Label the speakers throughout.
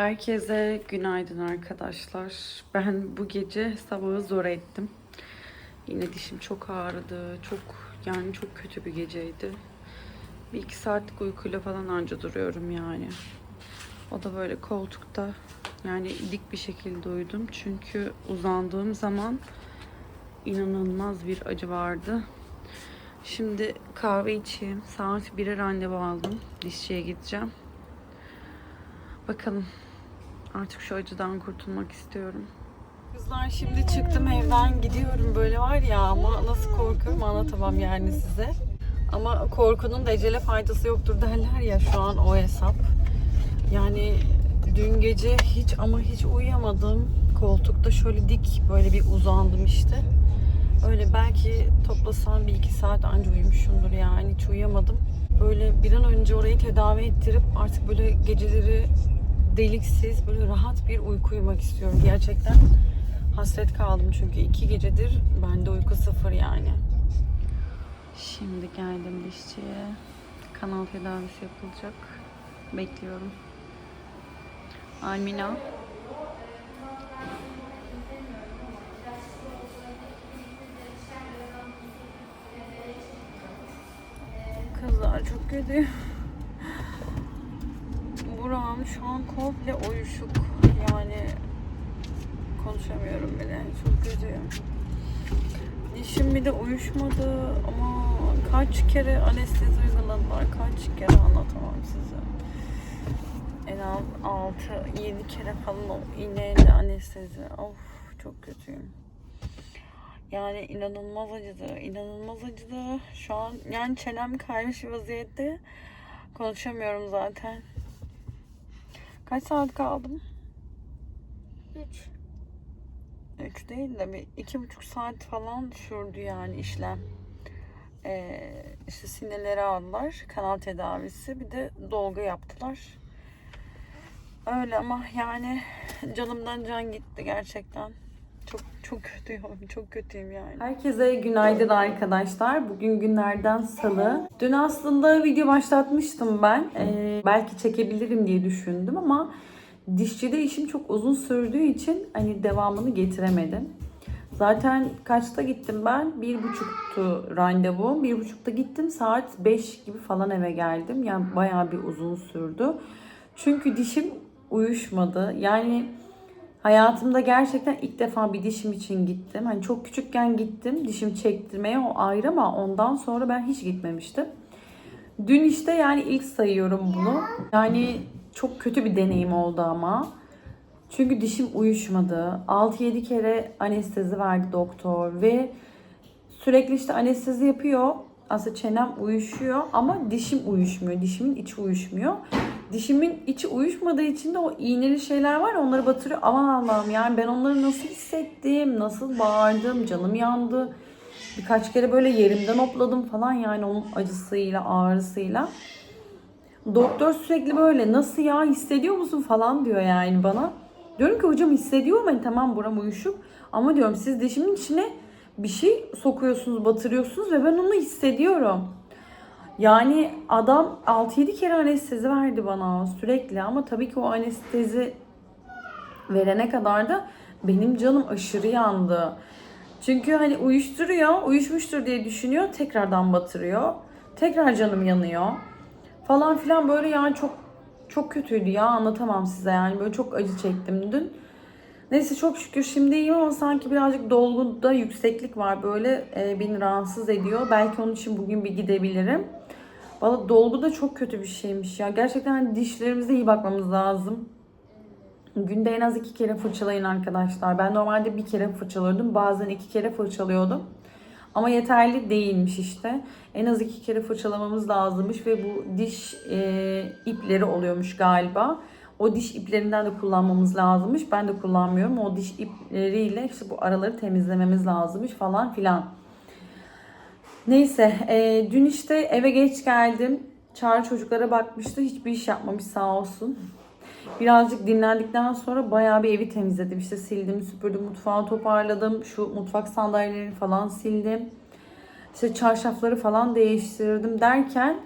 Speaker 1: Herkese günaydın arkadaşlar. Ben bu gece sabahı zor ettim. Yine dişim çok ağrıdı. Çok yani çok kötü bir geceydi. Bir iki saatlik uykuyla falan anca duruyorum yani. O da böyle koltukta yani dik bir şekilde uyudum. Çünkü uzandığım zaman inanılmaz bir acı vardı. Şimdi kahve içeyim. Saat 1'e randevu aldım. Dişçiye gideceğim. Bakalım. Artık şu acıdan kurtulmak istiyorum. Kızlar şimdi çıktım evden gidiyorum böyle var ya ama nasıl korkuyorum anlatamam yani size. Ama korkunun da ecele faydası yoktur derler ya şu an o hesap. Yani dün gece hiç ama hiç uyuyamadım. Koltukta şöyle dik böyle bir uzandım işte. Öyle belki toplasam bir iki saat anca uyumuşumdur yani hiç uyuyamadım. Böyle bir an önce orayı tedavi ettirip artık böyle geceleri deliksiz böyle rahat bir uyku uyumak istiyorum. Gerçekten hasret kaldım çünkü iki gecedir bende uyku sıfır yani. Şimdi geldim dişçiye. Kanal tedavisi yapılacak. Bekliyorum. Almina. Kızlar çok kötü. Buram şu an komple uyuşuk. Yani konuşamıyorum bile. Çok kötüyüm. Dişim bir de uyuşmadı ama kaç kere anestezi uyguladılar. Kaç kere anlatamam size. En az 6-7 kere falan o iğneyle anestezi. Of çok kötüyüm. Yani inanılmaz acıdı. inanılmaz acıdı. Şu an yani çenem kaymış vaziyette. Konuşamıyorum zaten. Kaç saat kaldım?
Speaker 2: 3.
Speaker 1: 3 değil de bir iki buçuk saat falan sürdü yani işlem. Ee, işte sinirleri aldılar. Kanal tedavisi. Bir de dolgu yaptılar. Öyle ama yani canımdan can gitti gerçekten. Çok kötüyüm. Çok kötüyüm yani. Herkese günaydın arkadaşlar. Bugün günlerden salı. Dün aslında video başlatmıştım ben. Ee, belki çekebilirim diye düşündüm ama dişçide işim çok uzun sürdüğü için hani devamını getiremedim. Zaten kaçta gittim ben? Bir buçuktu randevu. Bir buçukta gittim. Saat 5 gibi falan eve geldim. Yani bayağı bir uzun sürdü. Çünkü dişim uyuşmadı. Yani hayatımda gerçekten ilk defa bir dişim için gittim. Hani çok küçükken gittim dişim çektirmeye o ayrı ama ondan sonra ben hiç gitmemiştim. Dün işte yani ilk sayıyorum bunu. Yani çok kötü bir deneyim oldu ama. Çünkü dişim uyuşmadı. 6-7 kere anestezi verdi doktor ve sürekli işte anestezi yapıyor. Aslında çenem uyuşuyor ama dişim uyuşmuyor. Dişimin içi uyuşmuyor. Dişimin içi uyuşmadığı için de o iğneli şeyler var ya, onları batırıyor. Aman Allah'ım yani ben onları nasıl hissettim, nasıl bağırdım, canım yandı. Birkaç kere böyle yerimden hopladım falan yani onun acısıyla, ağrısıyla. Doktor sürekli böyle nasıl ya hissediyor musun falan diyor yani bana. Diyorum ki hocam hissediyorum ben tamam buram uyuşuk. Ama diyorum siz dişimin içine bir şey sokuyorsunuz, batırıyorsunuz ve ben onu hissediyorum. Yani adam 6-7 kere anestezi verdi bana sürekli ama tabii ki o anestezi verene kadar da benim canım aşırı yandı. Çünkü hani uyuşturuyor, uyuşmuştur diye düşünüyor, tekrardan batırıyor. Tekrar canım yanıyor. Falan filan böyle yani çok çok kötüydü ya anlatamam size yani böyle çok acı çektim dün. Neyse çok şükür şimdi iyiyim ama sanki birazcık dolguda yükseklik var böyle e, beni rahatsız ediyor. Belki onun için bugün bir gidebilirim. Valla dolgu da çok kötü bir şeymiş ya. Gerçekten hani dişlerimize iyi bakmamız lazım. Günde en az iki kere fırçalayın arkadaşlar. Ben normalde bir kere fırçalıyordum. Bazen iki kere fırçalıyordum. Ama yeterli değilmiş işte. En az iki kere fırçalamamız lazımmış ve bu diş e, ipleri oluyormuş galiba. O diş iplerinden de kullanmamız lazımmış. Ben de kullanmıyorum. O diş ipleriyle işte bu araları temizlememiz lazımmış falan filan. Neyse e, dün işte eve geç geldim. Çağrı çocuklara bakmıştı. Hiçbir iş yapmamış sağ olsun. Birazcık dinlendikten sonra bayağı bir evi temizledim. İşte sildim, süpürdüm, mutfağı toparladım. Şu mutfak sandalyelerini falan sildim. İşte çarşafları falan değiştirdim derken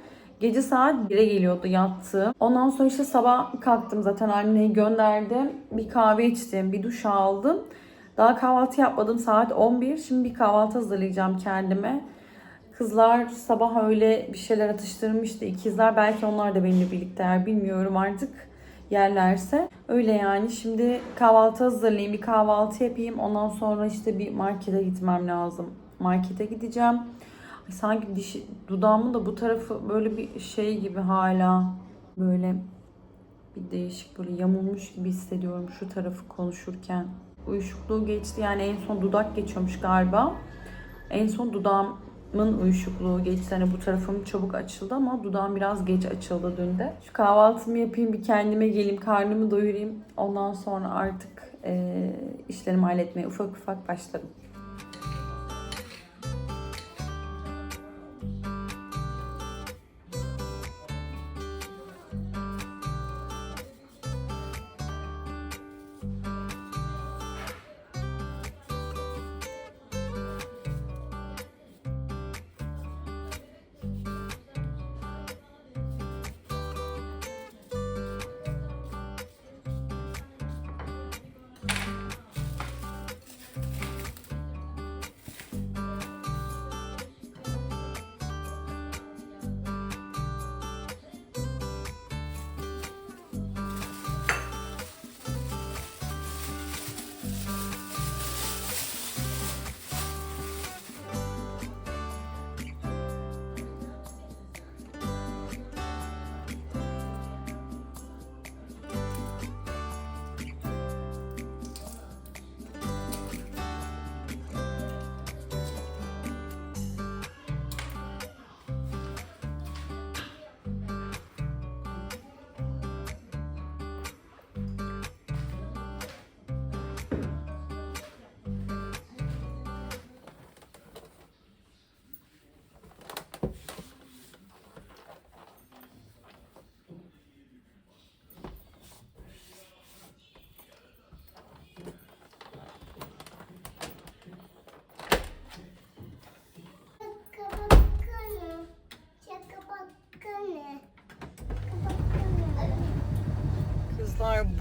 Speaker 1: Gece saat 1'e geliyordu yattığım. Ondan sonra işte sabah kalktım zaten anneyi gönderdim. Bir kahve içtim, bir duş aldım. Daha kahvaltı yapmadım saat 11. Şimdi bir kahvaltı hazırlayacağım kendime. Kızlar sabah öyle bir şeyler atıştırmıştı. İkizler belki onlar da benimle birlikteler bilmiyorum artık yerlerse. Öyle yani şimdi kahvaltı hazırlayayım bir kahvaltı yapayım. Ondan sonra işte bir markete gitmem lazım. Markete gideceğim. Sanki diş, dudağımın da bu tarafı böyle bir şey gibi hala böyle bir değişik böyle yamulmuş gibi hissediyorum şu tarafı konuşurken. Uyuşukluğu geçti yani en son dudak geçiyormuş galiba. En son dudağımın uyuşukluğu geçti. Hani bu tarafım çabuk açıldı ama dudağım biraz geç açıldı dün de. Şu kahvaltımı yapayım bir kendime geleyim karnımı doyurayım. Ondan sonra artık eee, işlerimi halletmeye ufak ufak başlarım.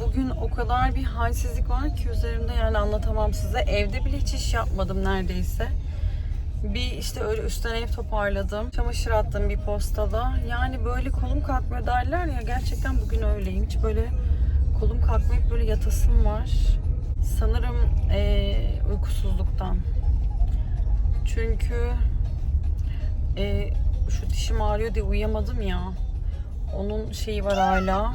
Speaker 1: Bugün o kadar bir halsizlik var ki üzerimde yani anlatamam size. Evde bile hiç iş yapmadım neredeyse. Bir işte öyle üstten ev toparladım. Çamaşır attım bir postada. Yani böyle kolum kalkmıyor derler ya gerçekten bugün öyleyim. Hiç böyle kolum kalkmayıp böyle yatasım var. Sanırım eee, uykusuzluktan. Çünkü eee, şu dişim ağrıyor diye uyuyamadım ya. Onun şeyi var hala.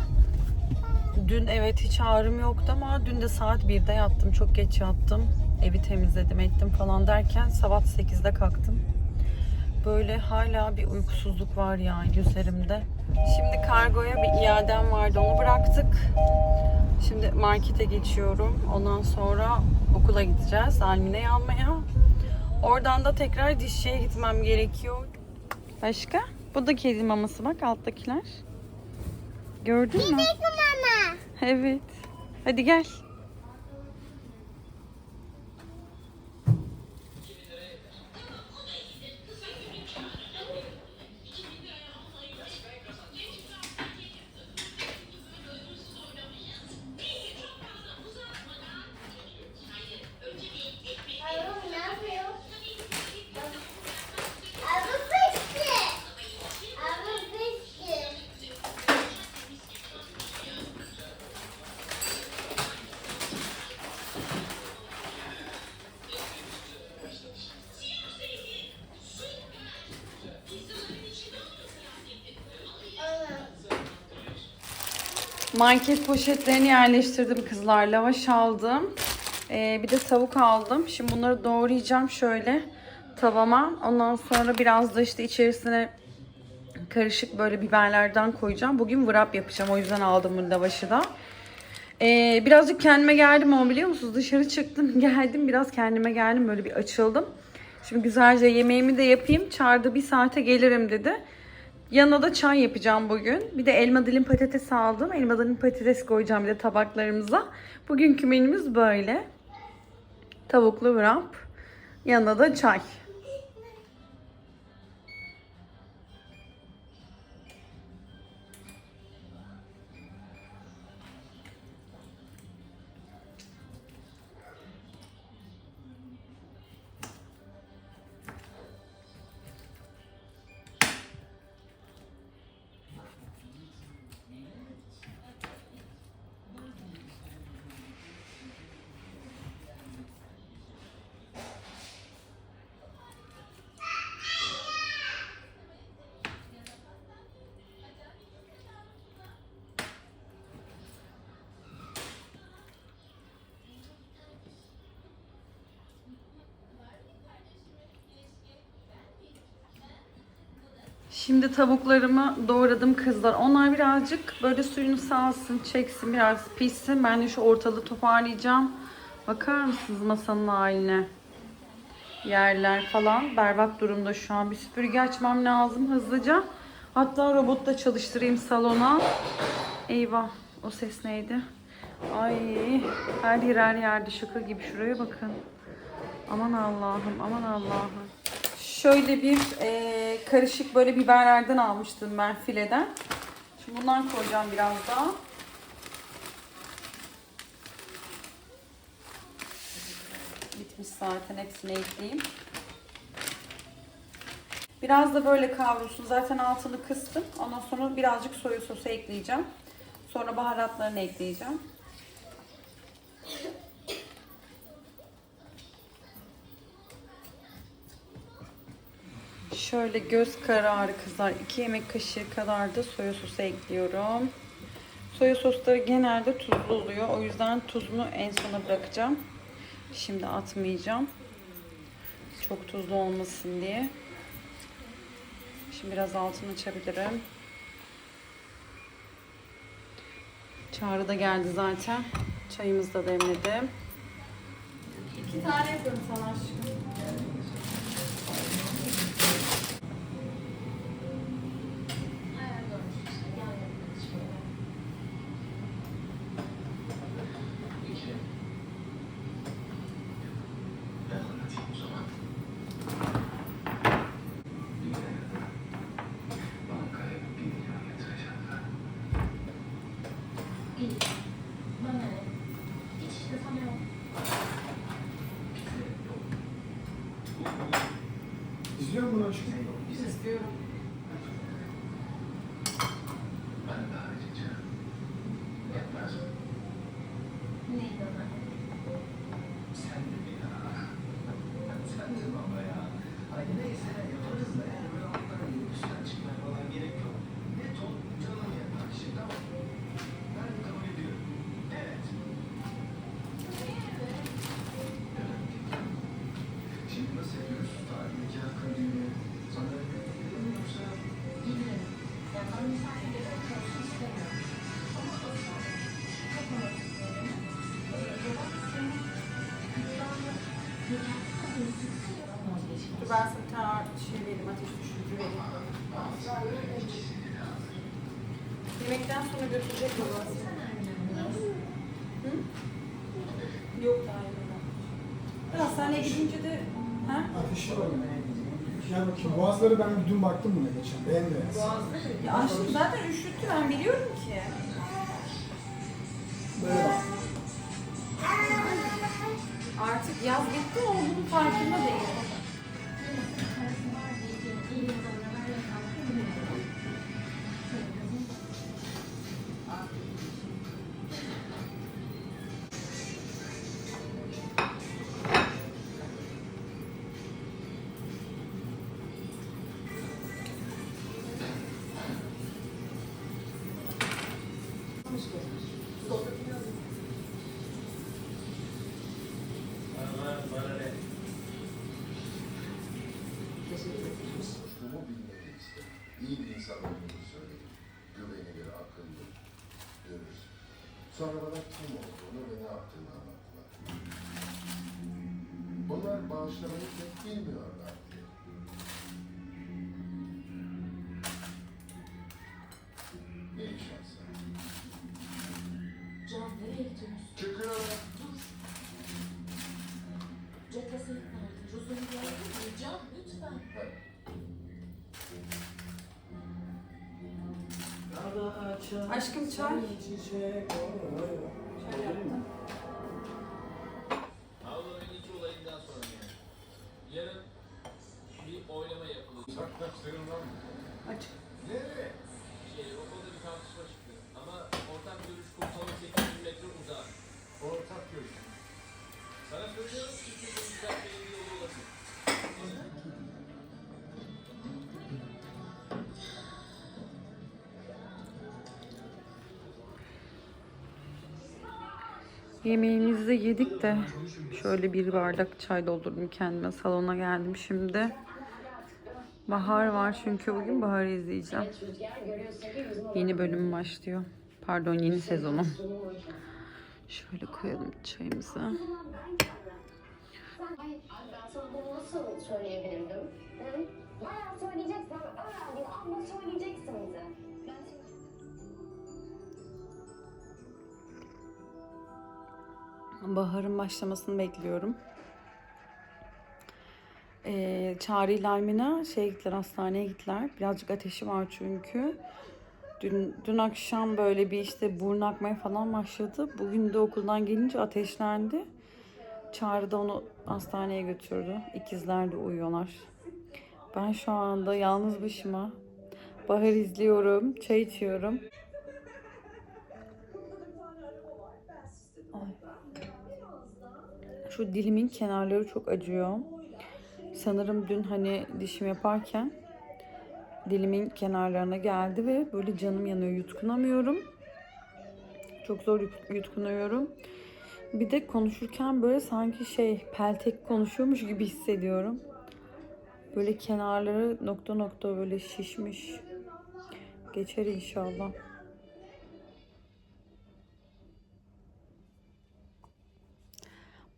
Speaker 1: Dün evet hiç ağrım yoktu ama dün de saat 1'de yattım. Çok geç yattım. Evi temizledim ettim falan derken sabah 8'de kalktım. Böyle hala bir uykusuzluk var yani üzerimde. Şimdi kargoya bir iadem vardı onu bıraktık. Şimdi markete geçiyorum. Ondan sonra okula gideceğiz Almine'yi almaya. Oradan da tekrar dişçiye gitmem gerekiyor. Başka? Bu da kedi maması bak alttakiler. Gördün mü? Evet. Hadi gel. Market poşetlerini yerleştirdim kızlar. Lavaş aldım. Ee, bir de tavuk aldım. Şimdi bunları doğrayacağım şöyle tavama. Ondan sonra biraz da işte içerisine karışık böyle biberlerden koyacağım. Bugün wrap yapacağım. O yüzden aldım bu lavaşı da. Ee, birazcık kendime geldim ama biliyor musunuz? Dışarı çıktım geldim. Biraz kendime geldim. Böyle bir açıldım. Şimdi güzelce yemeğimi de yapayım. Çağırdı bir saate gelirim dedi. Yanına da çay yapacağım bugün. Bir de elma dilim patates aldım. Elma dilim patates koyacağım bir de tabaklarımıza. Bugünkü menümüz böyle. Tavuklu wrap. Yanına da çay. Şimdi tavuklarımı doğradım kızlar. Onlar birazcık böyle suyunu salsın, çeksin, biraz pişsin. Ben de şu ortalığı toparlayacağım. Bakar mısınız masanın haline? Yerler falan berbat durumda şu an. Bir süpürge açmam lazım hızlıca. Hatta robot da çalıştırayım salona. Eyvah. O ses neydi? Ay her yer her yerde şaka gibi. Şuraya bakın. Aman Allah'ım, aman Allah'ım. Şöyle bir e, karışık böyle biberlerden almıştım ben fileden. Şimdi bundan koyacağım biraz daha. Bitmiş zaten hepsini ekleyeyim. Biraz da böyle kavrulsun. Zaten altını kıstım. Ondan sonra birazcık soya sosu ekleyeceğim. Sonra baharatlarını ekleyeceğim. Şöyle göz kararı kızar. 2 yemek kaşığı kadar da soya sosu ekliyorum. Soya sosları genelde tuzlu oluyor. O yüzden tuzunu en sona bırakacağım. Şimdi atmayacağım. Çok tuzlu olmasın diye. Şimdi biraz altını açabilirim. Çağrı da geldi zaten. Çayımızı da demledim. İki tane yapıyorum götürecek mi? Hı? Yok daha. Ya hastaneye gidince de... Ha?
Speaker 3: ateşi var mı? Gel bakayım. Boğazları ben dün baktım buna geçen. Bembeyaz.
Speaker 1: Ya aşkım zaten üşüttü ben biliyorum ki.
Speaker 3: Böyle bak.
Speaker 1: Artık yaz bitti o bunun farkında değil.
Speaker 4: Konuştuğumu bilmeni isterim. İyi bir insan olduğunu söyledim. Güvenilir, akıllı, dürüst. Sonra bana kim olduğunu ve ne yaptığını anlattılar. Bunlar bağışlamayı pek bilmiyorlar
Speaker 1: Aşkım çay. Çay yaptım. Yemeğimizi yedik de şöyle bir bardak çay doldurdum kendime. Salona geldim şimdi. Bahar var çünkü bugün Bahar'ı izleyeceğim. Yeni bölüm başlıyor. Pardon yeni sezonu. Şöyle koyalım çayımızı.
Speaker 5: Ay, ben? Hı? Bayağı söyleyeceksin anda söyleyeceksin bize.
Speaker 1: Bahar'ın başlamasını bekliyorum. Ee, Çağrı ile Almina şey gittiler hastaneye gittiler. Birazcık ateşi var çünkü. Dün, dün akşam böyle bir işte burun akmaya falan başladı. Bugün de okuldan gelince ateşlendi. Çağrı da onu hastaneye götürdü. İkizler de uyuyorlar. Ben şu anda yalnız başıma Bahar izliyorum, çay içiyorum. Şu dilimin kenarları çok acıyor. Sanırım dün hani dişim yaparken dilimin kenarlarına geldi ve böyle canım yanıyor. Yutkunamıyorum. Çok zor yut- yutkunuyorum. Bir de konuşurken böyle sanki şey peltek konuşuyormuş gibi hissediyorum. Böyle kenarları nokta nokta böyle şişmiş. Geçer inşallah.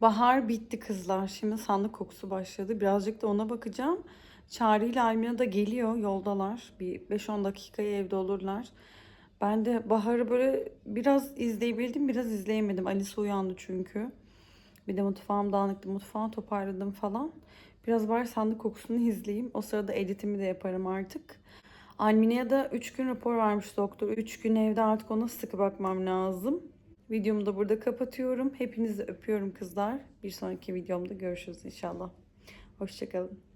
Speaker 1: Bahar bitti kızlar. Şimdi sandık kokusu başladı. Birazcık da ona bakacağım. Çağrı ile Almina da geliyor. Yoldalar. Bir 5-10 dakikaya evde olurlar. Ben de Bahar'ı böyle biraz izleyebildim. Biraz izleyemedim. Alice uyandı çünkü. Bir de mutfağım dağınıktı. Mutfağı toparladım falan. Biraz bari sandık kokusunu izleyeyim. O sırada editimi de yaparım artık. Almine'ye de 3 gün rapor vermiş doktor. 3 gün evde artık ona sıkı bakmam lazım. Videomu da burada kapatıyorum. Hepinizi öpüyorum kızlar. Bir sonraki videomda görüşürüz inşallah. Hoşçakalın.